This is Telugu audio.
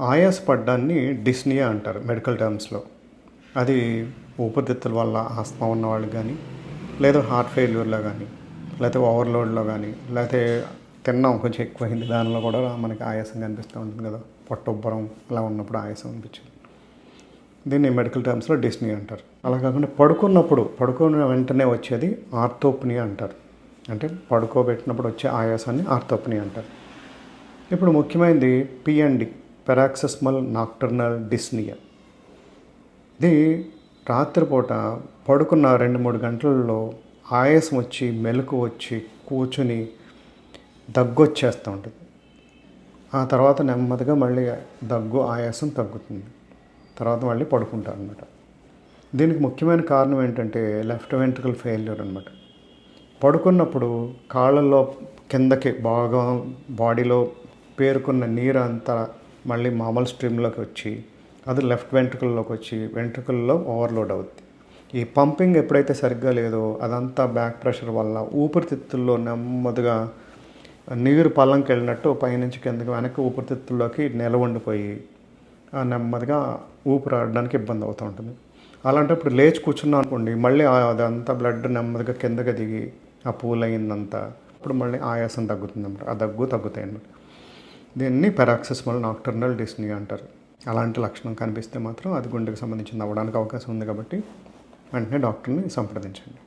ఆయాసపడ్డాన్ని డిస్నియా అంటారు మెడికల్ టర్మ్స్లో. అది ఊపిరితిత్తుల వల్ల ఆస్తమా ఉన్న వాళ్ళు కానీ లేదా హార్ట్ ఫెయిల్యూర్లో కానీ లేకపోతే ఓవర్లోడ్లో కానీ లేకపోతే తిన్నాం కొంచెం ఎక్కువైంది దానిలో కూడా మనకి ఆయాసం కనిపిస్తూ ఉంటుంది కదా. పొట్ట ఉబ్బరం అలా ఉన్నప్పుడు ఆయాసం అనిపించింది. దీన్ని మెడికల్ టర్మ్స్లో డిస్నీ అంటారు. అలా కాకుండా పడుకున్నప్పుడు పడుకున్న వెంటనే వచ్చేది ఆర్థోప్ని అంటారు. అంటే పడుకోబెట్టినప్పుడు వచ్చే ఆయాసాన్ని ఆర్థోప్ని అంటారు. ఇప్పుడు ముఖ్యమైనది పిఎండి పెరాక్సస్మల్ నాక్టర్నల్ డిస్నియా. ఇది రాత్రిపూట పడుకున్న రెండు మూడు గంటలలో ఆయాసం వచ్చి మెలకు వచ్చి కూర్చుని దగ్గు వచ్చేస్తూ ఉంటుంది. ఆ తర్వాత నెమ్మదిగా మళ్ళీ దగ్గు ఆయాసం తగ్గుతుంది. తర్వాత మళ్ళీ పడుకుంటారు అనమాట దీనికి ముఖ్యమైన కారణం ఏంటంటే లెఫ్ట్ వెంట్రికల్ ఫెయిల్యూర్ అనమాట పడుకున్నప్పుడు కాళ్ళల్లో కిందకి బాగా బాడీలో పేరుకున్న నీరు అంతా మళ్ళీ మామూలు స్ట్రీమ్లోకి వచ్చి అది లెఫ్ట్ వెంట్రుకల్లోకి వచ్చి వెంట్రుకల్లో ఓవర్లోడ్ అవుద్ది. ఈ పంపింగ్ ఎప్పుడైతే సరిగ్గా లేదో అదంతా బ్యాక్ ప్రెషర్ వల్ల ఊపిరితిత్తుల్లో నెమ్మదిగా నీరు పల్లంకి వెళ్ళినట్టు పైనుంచి కిందకి వెనక్కి ఊపిరితిత్తుల్లోకి నిలవ ఉండిపోయి నెమ్మదిగా ఊపిరి ఆడడానికి ఇబ్బంది అవుతూ ఉంటుంది. అలాంటప్పుడు లేచి కూర్చున్నాం అనుకోండి మళ్ళీ అదంతా బ్లడ్ నెమ్మదిగా కిందకి దిగి ఆ పూల్ అప్పుడు మళ్ళీ ఆయాసం తగ్గుతుంది అన్నమాట ఆ దగ్గు తగ్గుతాయి అన్నమాట. దీన్ని పెరాక్సిస్మల్ నాక్టర్నల్ డిస్నీ అంటారు. అలాంటి లక్షణం కనిపిస్తే మాత్రం అది గుండెకి సంబంధించింది అవ్వడానికి అవకాశం ఉంది కాబట్టి వెంటనే డాక్టర్ని సంప్రదించండి.